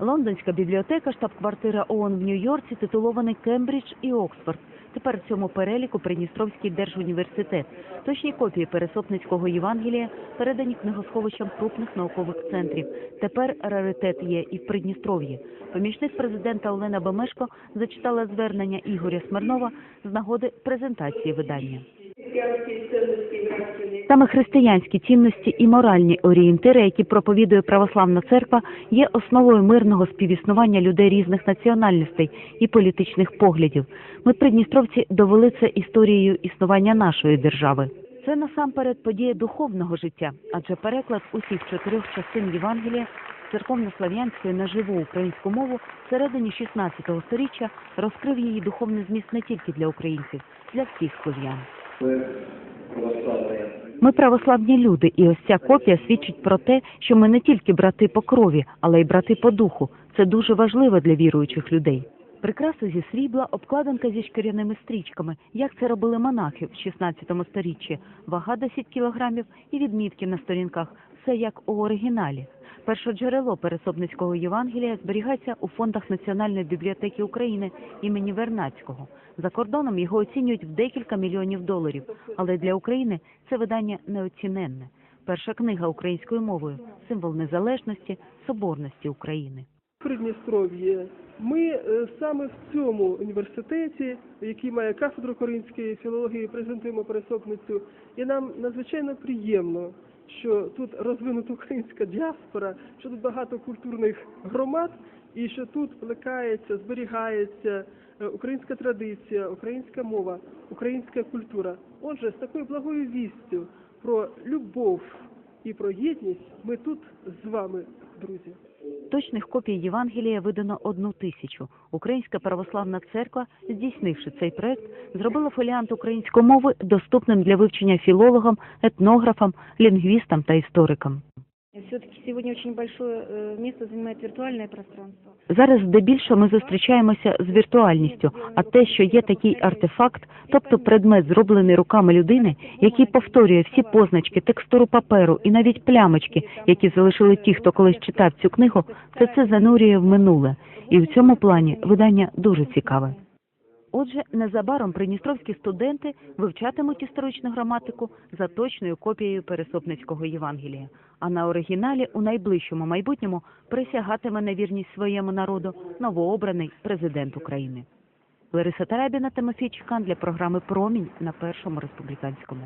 Лондонська бібліотека, штаб-квартира ООН в Нью-Йорці, титулований Кембридж і Оксфорд. Тепер в цьому переліку Придністровський держуніверситет. Точні копії Пересопницького Євангелія передані книгосховищам крупних наукових центрів. Тепер раритет є і в Придністров'ї. Помічник президента Олена Бемешко зачитала звернення Ігоря Смирнова з нагоди презентації видання. Саме християнські цінності і моральні орієнтири, які проповідує православна церква, є основою мирного співіснування людей різних національностей і політичних поглядів. Ми, придністровці, довели це історією існування нашої держави. Це насамперед подія духовного життя, адже переклад усіх чотирьох частин Євангелія церковнослав'янської на живу українську мову всередині 16 століття розкрив її духовний зміст не тільки для українців, для всіх слов'ян. Ми православні люди, і ось ця копія свідчить про те, що ми не тільки брати по крові, але й брати по духу. Це дуже важливо для віруючих людей. Прикраса зі срібла, обкладинка зі шкіряними стрічками, як це робили монахи в 16 сторіччі, вага 10 кілограмів і відмітки на сторінках. Все як у оригіналі. Перше джерело Пересопницького Євангелія зберігається у фондах Національної бібліотеки України імені Вернацького. За кордоном його оцінюють в декілька мільйонів доларів, але для України це видання неоціненне. Перша книга українською мовою символ незалежності, соборності України. Придністров'ї. Ми е, саме в цьому університеті, який має кафедру коринської філології, презентуємо пересопницю, і нам надзвичайно приємно, що тут розвинута українська діаспора, що тут багато культурних громад, і що тут плекається, зберігається е, українська традиція, українська мова, українська культура. Отже, з такою благою вістю про любов і про єдність ми тут з вами, друзі. Точних копій Євангелія видано одну тисячу. Українська православна церква, здійснивши цей проект, зробила фоліант української мови доступним для вивчення філологам, етнографам, лінгвістам та історикам. Все-таки сегодня очень большое э, место занимает виртуальное пространство. Зараз здебільшого ми зустрічаємося з віртуальністю, а те, що є такий артефакт, тобто предмет, зроблений руками людини, який повторює всі позначки, текстуру паперу і навіть плямочки, які залишили ті, хто колись читав цю книгу, все це занурює в минуле. І в цьому плані видання дуже цікаве. Отже, незабаром придністровські студенти вивчатимуть історичну граматику за точною копією Пересопницького Євангелія. А на оригіналі у найближчому майбутньому присягатиме на вірність своєму народу новообраний президент України. Лариса Тарабіна, Тимофій Чекан для програми Промінь на першому республіканському.